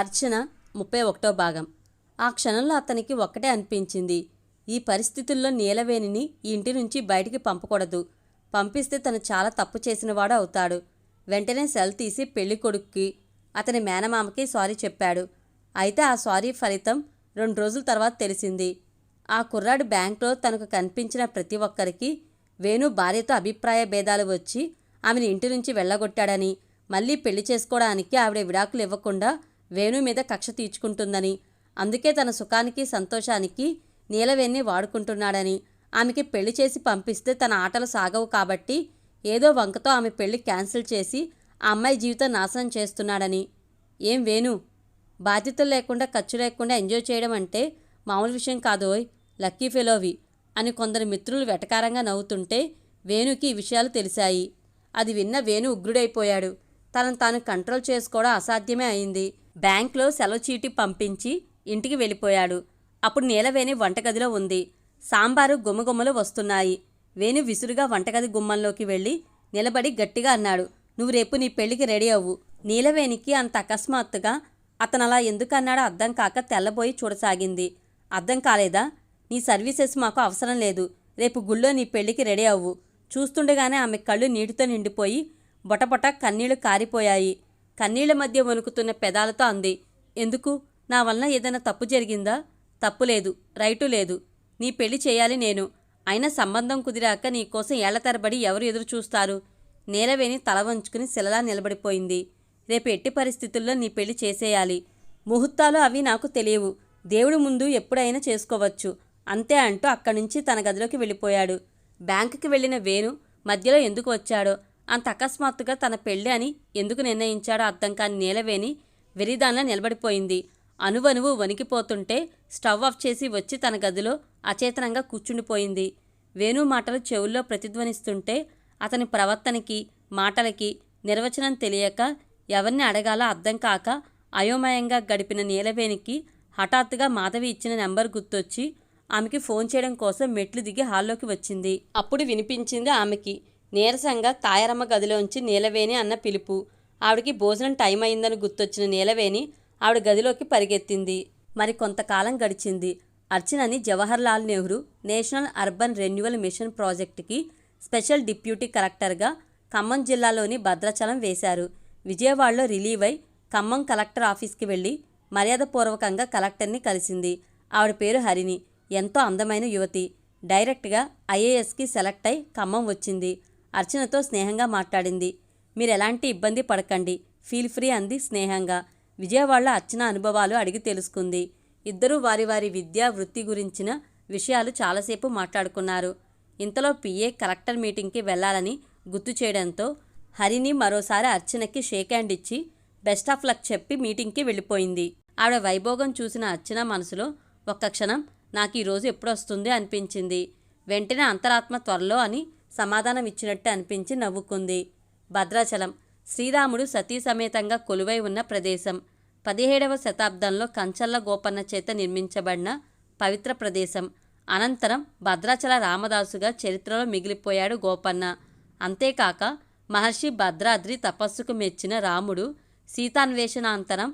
అర్చన ముప్పై ఒకటో భాగం. ఆ క్షణంలో అతనికి ఒక్కటే అనిపించింది. ఈ పరిస్థితుల్లో నీలవేణిని ఈ ఇంటి నుంచి బయటికి పంపకూడదు. పంపిస్తే తను చాలా తప్పు చేసినవాడు అవుతాడు. వెంటనే సెల్ తీసి పెళ్ళి కొడుక్కి అతని మేనమామకి సారీ చెప్పాడు. అయితే ఆ సారీ ఫలితం రెండు రోజుల తర్వాత తెలిసింది. ఆ కుర్రాడు బ్యాంక్లో తనకు కనిపించిన ప్రతి ఒక్కరికి వేణు భార్యతో అభిప్రాయ భేదాలు వచ్చి ఆమెను ఇంటి నుంచి వెళ్ళగొట్టాడని మళ్ళీ పెళ్ళి చేసుకోవడానికి ఆవిడ విడాకులు ఇవ్వకుండా వేణు మీద కక్ష తీర్చుకుంటుందని అందుకే తన సుఖానికి సంతోషానికి నీలవేణ్ణి వాడుకుంటున్నాడని ఆమెకి పెళ్ళి చేసి పంపిస్తే తన ఆటలు సాగవు కాబట్టి ఏదో వంకతో ఆమె పెళ్ళి క్యాన్సిల్ చేసి ఆ అమ్మాయి జీవితం నాశనం చేస్తున్నాడని. ఏం వేణు? బాధ్యతలు లేకుండా ఖర్చు లేకుండా ఎంజాయ్ చేయడం అంటే మామూలు విషయం కాదోయ్ లక్కీ ఫెలోవి అని కొందరు మిత్రులు వెటకారంగా నవ్వుతుంటే వేణుకి ఈ విషయాలు తెలిసాయి. అది విన్న వేణు ఉగ్రుడైపోయాడు. తనను తాను కంట్రోల్ చేసుకోవడం అసాధ్యమే అయింది. బ్యాంక్లో సెలవు చీటి పంపించి ఇంటికి వెళ్ళిపోయాడు. అప్పుడు నీలవేణి వంటగదిలో ఉంది. సాంబారు గుమ్మగుమ్మలు వస్తున్నాయి. వేణు విసురుగా వంటగది గుమ్మంలోకి వెళ్ళి నిలబడి గట్టిగా అన్నాడు నువ్వు రేపు నీ పెళ్ళికి రెడీ అవ్వు. నీలవేణికి అంత అకస్మాత్తుగా అతను అలా ఎందుకు అన్నాడో అర్థం కాక తెల్లబోయి చూడసాగింది. అర్థం కాలేదా? నీ సర్వీసెస్ మాకు అవసరం లేదు. రేపు గుళ్ళో నీ పెళ్ళికి రెడీ అవ్వు. చూస్తుండగానే ఆమె కళ్ళు నీటితో నిండిపోయి బొటబొట కన్నీళ్ళు కారిపోయాయి. కన్నీళ్ళ మధ్య వణుకుతున్న పెదాలతో అంది. ఎందుకు? నా వలన ఏదైనా తప్పు జరిగిందా? తప్పు లేదు రైటు లేదు. నీ పెళ్ళి చేయాలి నేను. అయినా సంబంధం కుదిరాక నీకోసం ఏళ్ళ తరబడి ఎవరు ఎదురు చూస్తారు? నేలవేని తల వంచుకుని శిలలా నిలబడిపోయింది. రేపు ఎట్టి పరిస్థితుల్లో నీ పెళ్ళి చేసేయాలి. ముహూర్తాలు అవి నాకు తెలియవు. దేవుడి ముందు ఎప్పుడైనా చేసుకోవచ్చు. అంతే అంటూ అక్కడి నుంచి తన గదిలోకి వెళ్ళిపోయాడు. బ్యాంకుకి వెళ్ళిన వేణు మధ్యలో ఎందుకు వచ్చాడో అంత అకస్మాత్తుగా తన పెళ్ళి అని ఎందుకు నిర్ణయించాడో అర్థం కాని నీలవేణి వెరిదానిలా నిలబడిపోయింది. అనువనువు వణికిపోతుంటే స్టవ్ ఆఫ్ చేసి వచ్చి తన గదిలో అచేతనంగా కూర్చుండిపోయింది. వేణు మాటలు చెవుల్లో ప్రతిధ్వనిస్తుంటే అతని ప్రవర్తనకి మాటలకి నిర్వచనం తెలియక ఎవరిని అడగాలో అర్థం కాక అయోమయంగా గడిపిన నీలవేణికి హఠాత్తుగా మాధవి ఇచ్చిన నెంబర్ గుర్తొచ్చి ఆమెకి ఫోన్ చేయడం కోసం మెట్లు దిగి హాల్లోకి వచ్చింది. అప్పుడు వినిపించింది ఆమెకి నీరసంగా తాయారమ్మ గదిలోంచి నీలవేణి అన్న పిలుపు. ఆవిడికి భోజనం టైం అయిందని గుర్తొచ్చిన నీలవేణి ఆవిడ గదిలోకి పరిగెత్తింది. మరి కొంతకాలం గడిచింది. అర్చనని Jawaharlal Nehru national urban renewal mission ప్రాజెక్టుకి స్పెషల్ డిప్యూటీ కలెక్టర్గా ఖమ్మం జిల్లాలోని భద్రాచలం వేశారు. విజయవాడలో రిలీవ్ అయి ఖమ్మం కలెక్టర్ ఆఫీస్కి వెళ్ళి మర్యాదపూర్వకంగా కలెక్టర్ని కలిసింది. ఆవిడ పేరు హరిణి. ఎంతో అందమైన యువతి. డైరెక్ట్గా ఐఏఎస్కి సెలెక్ట్ అయి ఖమ్మం వచ్చింది. అర్చనతో స్నేహంగా మాట్లాడింది. మీరు ఎలాంటి ఇబ్బంది పడకండి. ఫీల్ ఫ్రీ అంది స్నేహంగా. విజయవాడలో అర్చన అనుభవాలు అడిగి తెలుసుకుంది. ఇద్దరూ వారి వారి విద్యా వృత్తి గురించిన విషయాలు చాలాసేపు మాట్లాడుకున్నారు. ఇంతలో పిఏ కలెక్టర్ మీటింగ్కి వెళ్ళాలని గుర్తు చేయడంతో హరిని మరోసారి అర్చనకి షేక్ హ్యాండ్ ఇచ్చి బెస్ట్ ఆఫ్ లక్ చెప్పి మీటింగ్కి వెళ్ళిపోయింది. ఆవిడ వైభోగం చూసిన అర్చన మనసులో ఒక్క క్షణం నాకు ఈరోజు ఎప్పుడొస్తుంది అనిపించింది. వెంటనే అంతరాత్మ త్వరలో అని సమాధానం ఇచ్చినట్టు అనిపించి నవ్వుకుంది. భద్రాచలం. శ్రీరాముడు సతీ సమేతంగా కొలువై ఉన్న ప్రదేశం. పదిహేడవ శతాబ్దంలో కంచల్ల గోపన్న చేత నిర్మించబడిన పవిత్ర ప్రదేశం. అనంతరం భద్రాచల రామదాసుగా చరిత్రలో మిగిలిపోయాడు గోపన్న. అంతేకాక మహర్షి భద్రాద్రి తపస్సుకు మెచ్చిన రాముడు సీతాన్వేషణాంతరం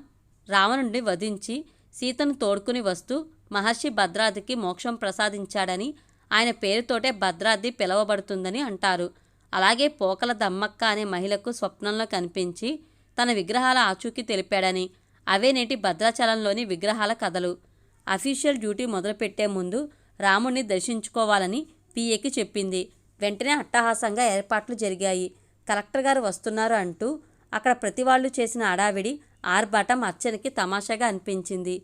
రావణుడిని వధించి సీతను తోడుకుని వస్తూ మహర్షి భద్రాద్రికి మోక్షం ప్రసాదించాడని ఆయన పేరుతోటే భద్రాద్రి పిలవబడుతుందని అంటారు. అలాగే పోకల దమ్మక్క అనే మహిళకు స్వప్నంలో కనిపించి తన విగ్రహాల ఆచూకీ తెలిపాడని అవే నేటి భద్రాచలంలోని విగ్రహాల కథలు. అఫీషియల్ డ్యూటీ మొదలుపెట్టే ముందు రాముణ్ణి దర్శించుకోవాలని పిఏకి చెప్పింది. వెంటనే అట్టహాసంగా ఏర్పాట్లు జరిగాయి. కలెక్టర్ గారు వస్తున్నారు అంటూ అక్కడ ప్రతి వాళ్ళు చేసిన అడావిడి ఆర్భాటం అర్చనకి తమాషాగా అనిపించింది.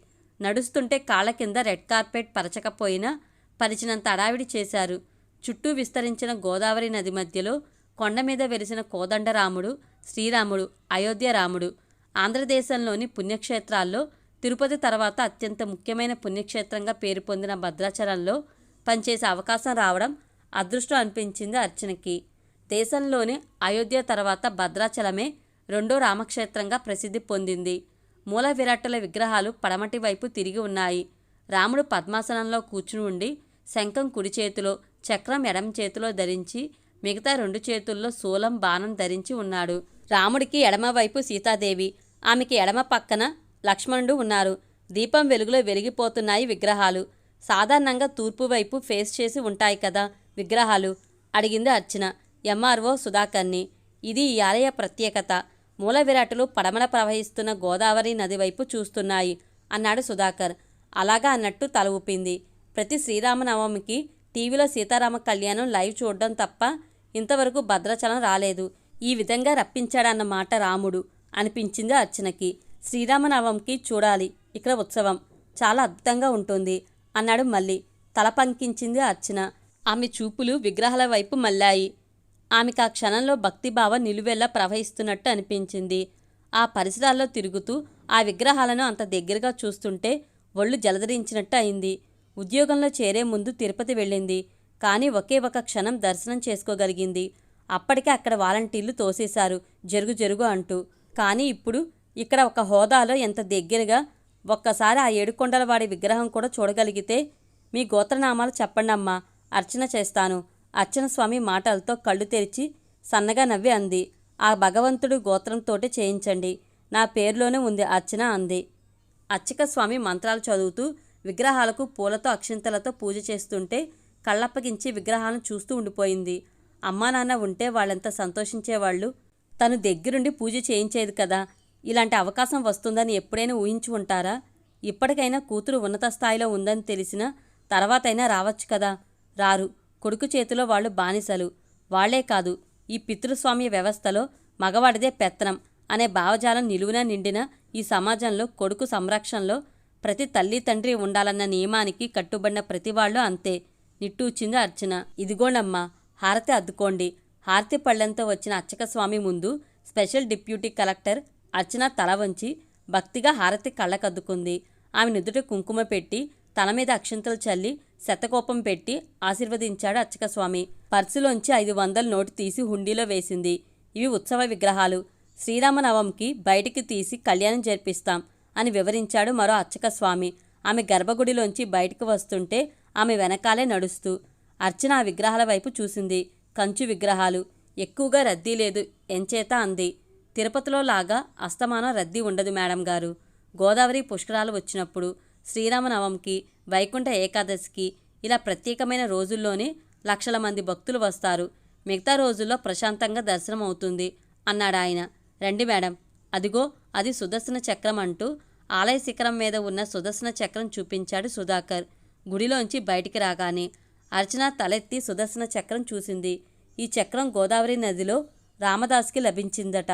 నడుస్తుంటే కాళ్ళ కింద రెడ్ కార్పెట్ పరచకపోయినా పరిచినంత అడావిడి చేశారు. చుట్టూ విస్తరించిన గోదావరి నది మధ్యలో కొండ మీద వెలిసిన కోదండరాముడు శ్రీరాముడు అయోధ్య రాముడు. ఆంధ్రదేశంలోని పుణ్యక్షేత్రాల్లో తిరుపతి తర్వాత అత్యంత ముఖ్యమైన పుణ్యక్షేత్రంగా పేరు పొందిన భద్రాచలంలో పనిచేసే అవకాశం రావడం అదృష్టం అనిపించింది అర్చనకి. దేశంలోని అయోధ్య తర్వాత భద్రాచలమే రెండో రామక్షేత్రంగా ప్రసిద్ధి పొందింది. మూల విరాట్టుల విగ్రహాలు పడమటి వైపు తిరిగి ఉన్నాయి. రాముడు పద్మాసనంలో కూర్చుని ఉండి శంఖం కుడి చేతిలో చక్రం ఎడం చేతిలో ధరించి మిగతా రెండు చేతుల్లో శూలం బాణం ధరించి ఉన్నాడు. రాముడికి ఎడమవైపు సీతాదేవి ఆమెకి ఎడమ పక్కన లక్ష్మణుడు ఉన్నారు. దీపం వెలుగులో వెలిగిపోతున్నాయి విగ్రహాలు. సాధారణంగా తూర్పు వైపు ఫేస్ చేసి ఉంటాయి కదా విగ్రహాలు అడిగింది అర్చన. ఎంఆర్ఓ సుధాకర్ని. ఇది ఈ ఆలయ ప్రత్యేకత. మూల విరాటులు పడమల ప్రవహిస్తున్న గోదావరి నది వైపు చూస్తున్నాయి అన్నాడు సుధాకర్. అలాగా అన్నట్టు తల ఊపింది. ప్రతి శ్రీరామనవమికి టీవీలో సీతారామ కళ్యాణం లైవ్ చూడడం తప్ప ఇంతవరకు భద్రాచలం రాలేదు. ఈ విధంగా రప్పించాడన్న మాట రాముడు. అనిపించింది అర్చనకి. శ్రీరామనవమికి చూడాలి. ఇక్కడ ఉత్సవం. చాలా అద్భుతంగా ఉంటుంది అన్నాడు మళ్ళీ. తల పంకించింది అర్చన. ఆమె చూపులు విగ్రహాల వైపు మళ్ళాయి. ఆమెకు ఆ క్షణంలో భక్తిభావం నిలువెల్లా ప్రవహిస్తున్నట్టు అనిపించింది. ఆ పరిసరాల్లో తిరుగుతూ ఆ విగ్రహాలను అంత దగ్గరగా చూస్తుంటే ఒళ్ళు జలధరించినట్టు అయింది. ఉద్యోగంలో చేరే ముందు తిరుపతి వెళ్ళింది. కానీ ఒకే ఒక క్షణం దర్శనం చేసుకోగలిగింది. అప్పటికే అక్కడ వాలంటీర్లు తోసేశారు. జరుగు జరుగు అంటూ. కానీ ఇప్పుడు ఇక్కడ ఒక హోదాలో ఎంత దగ్గరగా ఒక్కసారి ఆ ఏడుకొండలవాడి విగ్రహం కూడా చూడగలిగితే మీ గోత్రనామాలు చెప్పండమ్మా అర్చన చేస్తాను. అర్చన స్వామి మాటలతో కళ్ళు తెరిచి సన్నగా నవ్వి అంది. ఆ భగవంతుడు గోత్రంతోటే చేయించండి. నా పేరులోనే ఉంది అర్చన అంది. అర్చక స్వామి మంత్రాలు చదువుతూ విగ్రహాలకు పూలతో అక్షింతలతో పూజ చేస్తుంటే కళ్ళప్పగించి విగ్రహాలను చూస్తూ ఉండిపోయింది. అమ్మా నాన్న ఉంటే వాళ్ళెంత సంతోషించేవాళ్ళు? తను దగ్గరుండి పూజ చేయించేది కదా. ఇలాంటి అవకాశం వస్తుందని ఎప్పుడైనా ఊహించి ఉంటారా? ఇప్పటికైనా కూతురు ఉన్నత స్థాయిలో ఉందని తెలిసినా తర్వాతైనా రావచ్చు కదా. రారు. కొడుకు చేతిలో వాళ్ళు బానిసలు. వాళ్ళే కాదు. ఈ పితృస్వామ్య వ్యవస్థలో మగవాడిదే పెత్తనం అనే భావజాలం నిలువున నిండిన ఈ సమాజంలో కొడుకు సంరక్షణలో ప్రతి తల్లి తండ్రి ఉండాలన్న నియమానికి కట్టుబడిన ప్రతివాళ్ళు అంతే. నిట్టూచింది అర్చన. ఇదిగోనమ్మా హారతి అద్దుకోండి. హారతి పళ్ళెంతో వచ్చిన అర్చక స్వామి ముందు స్పెషల్ డిప్యూటీ కలెక్టర్ అర్చన తల వంచి భక్తిగా హారతి కళ్ళకద్దుకుంది. ఆమె నుదుట కుంకుమ పెట్టి తల మీద అక్షంతలు చల్లి శతకోపం పెట్టి ఆశీర్వదించాడు అర్చక స్వామి పర్సులోంచి ఐదు వందల నోటు తీసి హుండీలో వేసింది. ఇవి ఉత్సవ విగ్రహాలు. శ్రీరామనవంకి బయటికి తీసి కళ్యాణం జరిపిస్తాం. అని వివరించాడు మరో అర్చక స్వామి ఆమె గర్భగుడిలోంచి బయటకు వస్తుంటే ఆమె వెనకాలే నడుస్తూ అర్చన ఆ విగ్రహాల వైపు చూసింది. కంచు విగ్రహాలు. ఎక్కువగా రద్దీ లేదు. ఎంచేత అంది. తిరుపతిలో లాగా అస్తమానం రద్దీ ఉండదు మేడం గారు. గోదావరి పుష్కరాలు వచ్చినప్పుడు శ్రీరామనవంకి వైకుంఠ ఏకాదశికి ఇలా ప్రత్యేకమైన రోజుల్లోనే లక్షల మంది భక్తులు వస్తారు. మిగతా రోజుల్లో ప్రశాంతంగా దర్శనం అవుతుంది అన్నాడు ఆయన రండి మేడం. అదిగో అది సుదర్శన చక్రం అంటూ ఆలయ శిఖరం మీద ఉన్న సుదర్శన చక్రం చూపించాడు సుధాకర్. గుడిలోంచి బయటికి రాగానే అర్చన తలెత్తి సుదర్శన చక్రం చూసింది. ఈ చక్రం గోదావరి నదిలో రామదాస్కి లభించిందట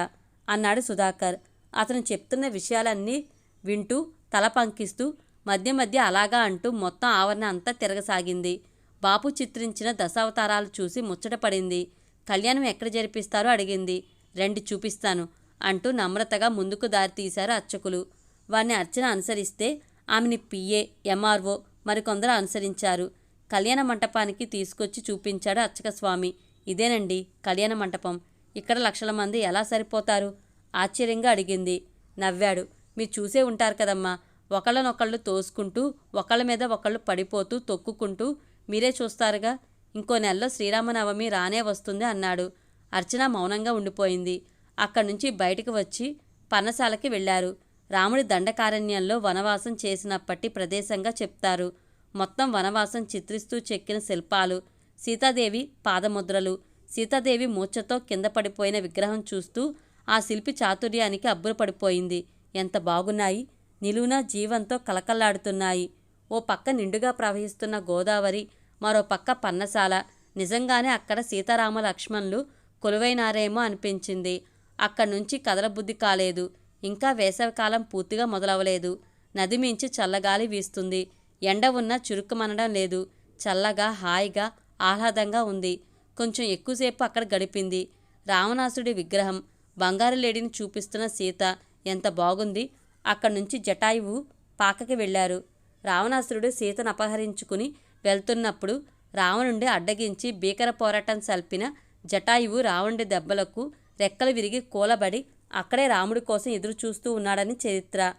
అన్నాడు సుధాకర్. అతను చెప్తున్న విషయాలన్నీ వింటూ తల పంకిస్తూ మధ్య మధ్య అలాగా అంటూ మొత్తం ఆవరణ అంతా తిరగసాగింది. బాపు చిత్రించిన దశావతారాలు చూసి ముచ్చటపడింది కళ్యాణం ఎక్కడ జరిపిస్తారో అడిగింది. రెండు చూపిస్తాను అంటూ నమ్రతగా ముందుకు దారి తీశారు అర్చకులు. వారిని అర్చన అనుసరిస్తే ఆమెని పిఏ ఎంఆర్ఓ మరికొందరు అనుసరించారు. కళ్యాణ మంటపానికి తీసుకొచ్చి చూపించాడు అర్చక స్వామి ఇదేనండి కళ్యాణ మంటపం. ఇక్కడ లక్షల మంది ఎలా సరిపోతారు? ఆశ్చర్యంగా అడిగింది. నవ్వాడు. మీరు చూసే ఉంటారు కదమ్మా. ఒకళ్ళనొకళ్ళు తోసుకుంటూ ఒకళ్ళ మీద ఒకళ్ళు పడిపోతూ తొక్కుకుంటూ మీరే చూస్తారుగా. ఇంకో నెలలో శ్రీరామనవమి రానే వస్తుంది అన్నాడు. అర్చన మౌనంగా ఉండిపోయింది. అక్కడి నుంచి బయటకు వచ్చి పన్నశాలకి వెళ్ళారు రాముడి దండకారణ్యంలో వనవాసం చేసినప్పటి ప్రదేశంగా చెప్తారు. మొత్తం వనవాసం చిత్రిస్తూ చెక్కిన శిల్పాలు సీతాదేవి పాదముద్రలు సీతాదేవి మూర్ఛతో కింద పడిపోయిన విగ్రహం చూస్తూ ఆ శిల్పి చాతుర్యానికి అబ్బురపడిపోయింది. ఎంత బాగున్నాయి! నిలువున జీవంతో కలకల్లాడుతున్నాయి ఓ పక్క నిండుగా ప్రవహిస్తున్న గోదావరి మరో పక్క పన్నశాల. నిజంగానే అక్కడ సీతారామ లక్ష్మణులు కొలువైనారేమో అనిపించింది. అక్కడి నుంచి కదలబుద్ధి కాలేదు. ఇంకా వేసవికాలం పూర్తిగా మొదలవలేదు. నది మించి చల్లగాలి వీస్తుంది. ఎండ ఉన్న చురుక్కుమనడం లేదు. చల్లగా హాయిగా ఆహ్లాదంగా ఉంది. కొంచెం ఎక్కువసేపు అక్కడ గడిపింది. రావణాసుడి విగ్రహం బంగారు లేడిని చూపిస్తున్న సీత ఎంత బాగుంది. అక్కడి నుంచి జటాయువు పాకకి వెళ్ళారు. రావణాసురుడు సీతను అపహరించుకుని వెళ్తున్నప్పుడు రావణుండి అడ్డగించి భీకర పోరాటం సల్పిన జటాయువు రావణుడి దెబ్బలకు రెక్కలు విరిగి కూలబడి అక్కడే రాముడి కోసం ఎదురు చూస్తూ ఉన్నాడని చరిత్ర.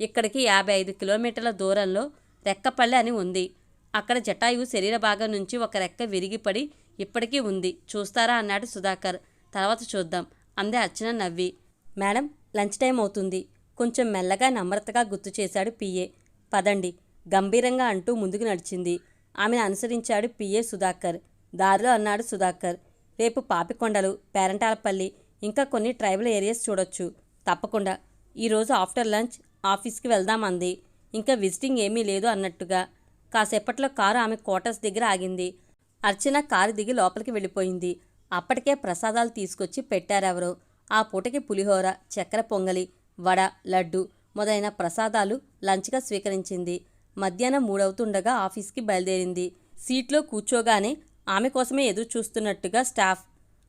ఇక్కడికి యాభై ఐదు కిలోమీటర్ల దూరంలో రెక్కపల్లె అని ఉంది. అక్కడ జటాయువు శరీర భాగం నుంచి ఒక రెక్క విరిగిపడి ఇప్పటికీ ఉంది. చూస్తారా అన్నాడు సుధాకర్. తర్వాత చూద్దాం. అందే అర్చన నవ్వి. మేడం లంచ్ టైం అవుతుంది. కొంచెం మెల్లగా నమ్రతగా గుర్తు చేశాడు పిఏ పదండి. గంభీరంగా అంటూ ముందుకు నడిచింది. ఆమెను అనుసరించాడు పిఏ సుధాకర్. దారిలో అన్నాడు సుధాకర్. రేపు పాపికొండలు పేరంటాలపల్లి ఇంకా కొన్ని ట్రైబల్ ఏరియాస్ చూడొచ్చు. తప్పకుండా. ఈరోజు ఆఫ్టర్ లంచ్ ఆఫీస్కి వెళ్దామంది. ఇంకా విజిటింగ్ ఏమీ లేదు అన్నట్టుగా. కాసేపట్లో కారు ఆమె క్వార్టర్స్ దగ్గర ఆగింది. అర్చన కారు దిగి లోపలికి వెళ్ళిపోయింది. అప్పటికే ప్రసాదాలు తీసుకొచ్చి పెట్టారెవరో. ఆ పూటకి పులిహోర చక్కెర పొంగలి వడ లడ్డు మొదలైన ప్రసాదాలు లంచ్గా స్వీకరించింది. మధ్యాహ్నం మూడవుతుండగా ఆఫీస్కి బయలుదేరింది. సీట్లో కూర్చోగానే ఆమె కోసమే ఎదురు చూస్తున్నట్టుగా స్టాఫ్.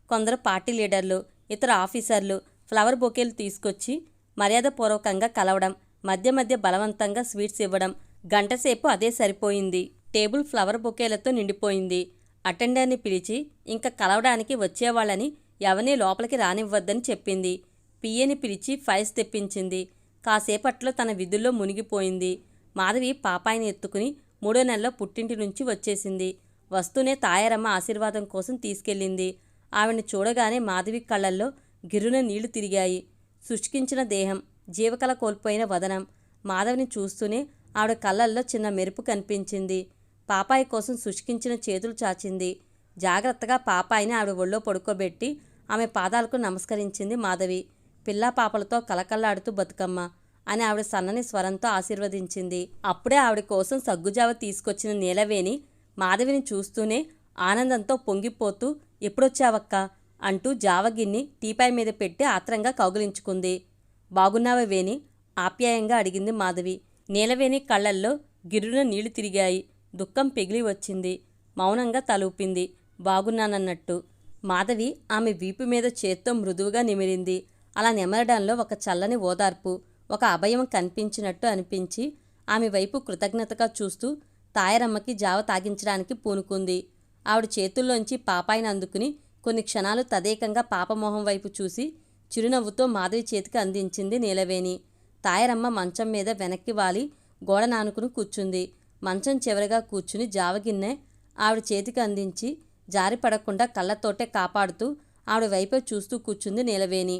కొందరు పార్టీ లీడర్లు ఇతర ఆఫీసర్లు ఫ్లవర్ బొకేలు తీసుకొచ్చి మర్యాదపూర్వకంగా కలవడం మధ్య మధ్య బలవంతంగా స్వీట్స్ ఇవ్వడం గంటసేపు అదే సరిపోయింది. టేబుల్ ఫ్లవర్ బొకేలతో నిండిపోయింది. అటెండర్ని పిలిచి ఇంకా కలవడానికి వచ్చేవాళ్ళని ఎవరినీ లోపలికి రానివ్వద్దని చెప్పింది. పిఏని పిలిచి ఫైల్స్ తెప్పించింది. కాసేపట్లో తన విధుల్లో మునిగిపోయింది. మాధవి పాపాయిని ఎత్తుకుని మూడో నెలలో పుట్టింటి నుంచి వచ్చేసింది. వస్తూనే తాయారమ్మ ఆశీర్వాదం కోసం తీసుకెళ్ళింది. ఆవిడని చూడగానే మాధవి కళ్ళల్లో గిరున నీళ్ళు తిరిగాయి. శుష్కించిన దేహం జీవకళ కోల్పోయిన వదనం. మాధవిని చూస్తూనే ఆవిడ కళ్ళల్లో చిన్న మెరుపు కనిపించింది. పాపాయి కోసం శుష్కించిన చేతులు చాచింది. జాగ్రత్తగా పాపాయిని ఆవిడ ఒళ్ళో పడుకోబెట్టి ఆమె పాదాలకు నమస్కరించింది మాధవి. పిల్లా పాపలతో కలకల్లాడుతూ బతుకమ్మ అని ఆవిడ సన్నని స్వరంతో ఆశీర్వదించింది. అప్పుడే ఆవిడ కోసం సగ్గుజావ తీసుకొచ్చిన నీలవేణి మాధవిని చూస్తూనే ఆనందంతో పొంగిపోతూ ఎప్పుడొచ్చావక్క? అంటూ జావగిన్ని టీపాయ్ మీద పెట్టి ఆత్రంగా కౌగిలించుకుంది. బాగున్నావా వేణి? ఆప్యాయంగా అడిగింది మాధవి. నీలవేణి కళ్ళల్లో గిర్రున నీళ్ళు తిరిగాయి. దుఃఖం పెగిలి వచ్చింది. మౌనంగా తలూపింది బాగున్నానన్నట్టు. మాధవి ఆమె వీపు మీద చేత్తో మృదువుగా నిమిరింది. అలా నిమరడంలో ఒక చల్లని ఓదార్పు ఒక అభయం కనిపించినట్టు అనిపించి ఆమె వైపు కృతజ్ఞతగా చూస్తూ తాయరమ్మకి జావ తాగించడానికి పూనుకుంది. ఆవిడ చేతుల్లోంచి పాపాయిని అందుకుని కొన్ని క్షణాలు తదేకంగా పాపమోహం వైపు చూసి చిరునవ్వుతో మాధవి చేతికి అందించింది నీలవేణి. తాయరమ్మ మంచం మీద వెనక్కి వాలి గోడ నానుకుని కూర్చుంది. మంచం చివరిగా కూర్చుని జావగిన్నె ఆవిడ చేతికి అందించి జారి పడకుండా కళ్ళతోటే కాపాడుతూ ఆవిడ వైపే చూస్తూ కూర్చుంది నీలవేణి.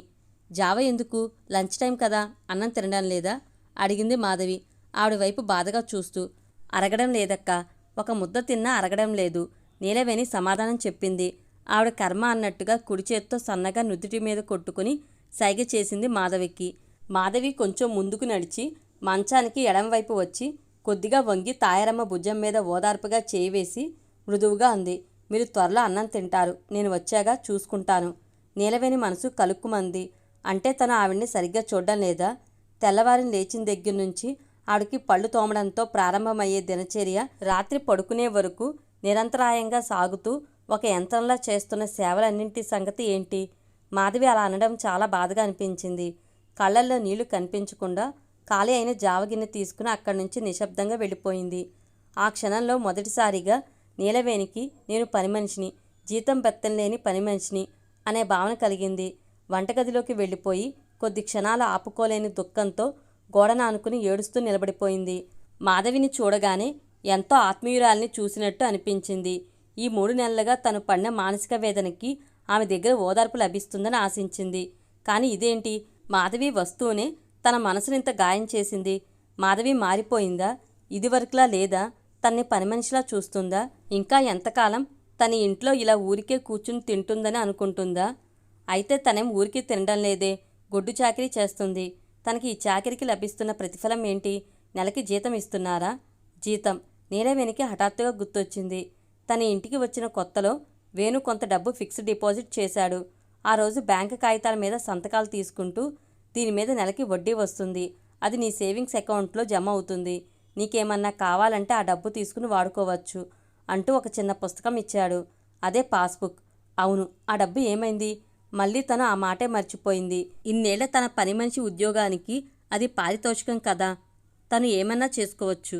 జావ ఎందుకు? లంచ్ టైం కదా అన్నం తినడం లేదా? అడిగింది మాధవి. ఆవిడ వైపు బాధగా చూస్తూ అరగడం లేదక్క ఒక ముద్ద తిన్నా అరగడం లేదు. నీలవేణి సమాధానం చెప్పింది. ఆవిడ కర్మ అన్నట్టుగా కుడి చేత్తో సన్నగా నుదుటి మీద కొట్టుకుని సైగ చేసింది మాధవికి. మాధవి కొంచెం ముందుకు నడిచి మంచానికి ఎడంవైపు వచ్చి కొద్దిగా వంగి తాయారమ్మ భుజం మీద ఓదార్పుగా చేయి వేసి మృదువుగా అంది. మీరు త్వరలో అన్నం తింటారు. నేను వచ్చాగా చూసుకుంటాను. నీలవేణి మనసు కలుక్కుమంది. అంటే తను ఆవిడ్ని సరిగ్గా చూడడం లేదా? తెల్లవారిని లేచిన దగ్గర నుంచి ఆవిడకి పళ్ళు తోమడంతో ప్రారంభమయ్యే దినచర్య రాత్రి పడుకునే వరకు నిరంతరాయంగా సాగుతూ ఒక యంత్రంలా చేస్తున్న సేవలన్నింటి సంగతి ఏంటి? మాధవి అలా అనడం చాలా బాధగా అనిపించింది. కళ్ళల్లో నీళ్ళు కనిపించకుండా ఖాళీ అయిన జావగిన్నె తీసుకుని అక్కడి నుంచి నిశ్శబ్దంగా వెళ్ళిపోయింది. ఆ క్షణంలో మొదటిసారిగా నీలవేణికి నేను పని మనిషిని జీతం బెత్తం లేని పని మనిషిని అనే భావన కలిగింది. వంటగదిలోకి వెళ్ళిపోయి కొద్ది క్షణాలు ఆపుకోలేని దుఃఖంతో గోడన అనుకుని ఏడుస్తూ నిలబడిపోయింది. మాధవిని చూడగానే ఎంతో ఆత్మీయురాల్ని చూసినట్టు అనిపించింది. ఈ మూడు నెలలుగా తను పడిన మానసిక వేదనకి ఆమె దగ్గర ఓదార్పు లభిస్తుందని ఆశించింది. కానీ ఇదేంటి? మాధవి వస్తూనే తన మనసునింత గాయం చేసింది. మాధవి మారిపోయిందా? ఇదివరకులా లేదా? తన్ని పని మనిషిలా చూస్తుందా? ఇంకా ఎంతకాలం తన ఇంట్లో ఇలా ఊరికే కూర్చుని తింటుందని అనుకుంటుందా? అయితే తనేం ఊరికి తినడం లేదే. గొడ్డు చాకరీ చేస్తుంది. తనకి ఈ చాకిరికి లభిస్తున్న ప్రతిఫలం ఏంటి? నెలకి జీతం ఇస్తున్నారా? జీతం నీలవేణికి హఠాత్తుగా గుర్తొచ్చింది. తన ఇంటికి వచ్చిన కొత్తలో వేణు కొంత డబ్బు ఫిక్స్డ్ డిపాజిట్ చేశాడు. ఆ రోజు బ్యాంకు కాగితాల మీద సంతకాలు తీసుకుంటూ దీని మీద నెలకి వడ్డీ వస్తుంది. అది నీ సేవింగ్స్ అకౌంట్లో జమ అవుతుంది. నీకేమన్నా కావాలంటే ఆ డబ్బు తీసుకుని వాడుకోవచ్చు అంటూ ఒక చిన్న పుస్తకం ఇచ్చాడు. అదే పాస్బుక్. అవును ఆ డబ్బు ఏమైంది? మళ్ళీ తను ఆ మాటే మర్చిపోయింది. ఇన్నేళ్ళ తన పని మనిషి ఉద్యోగానికి అది పారితోషికం కదా. తను ఏమన్నా చేసుకోవచ్చు.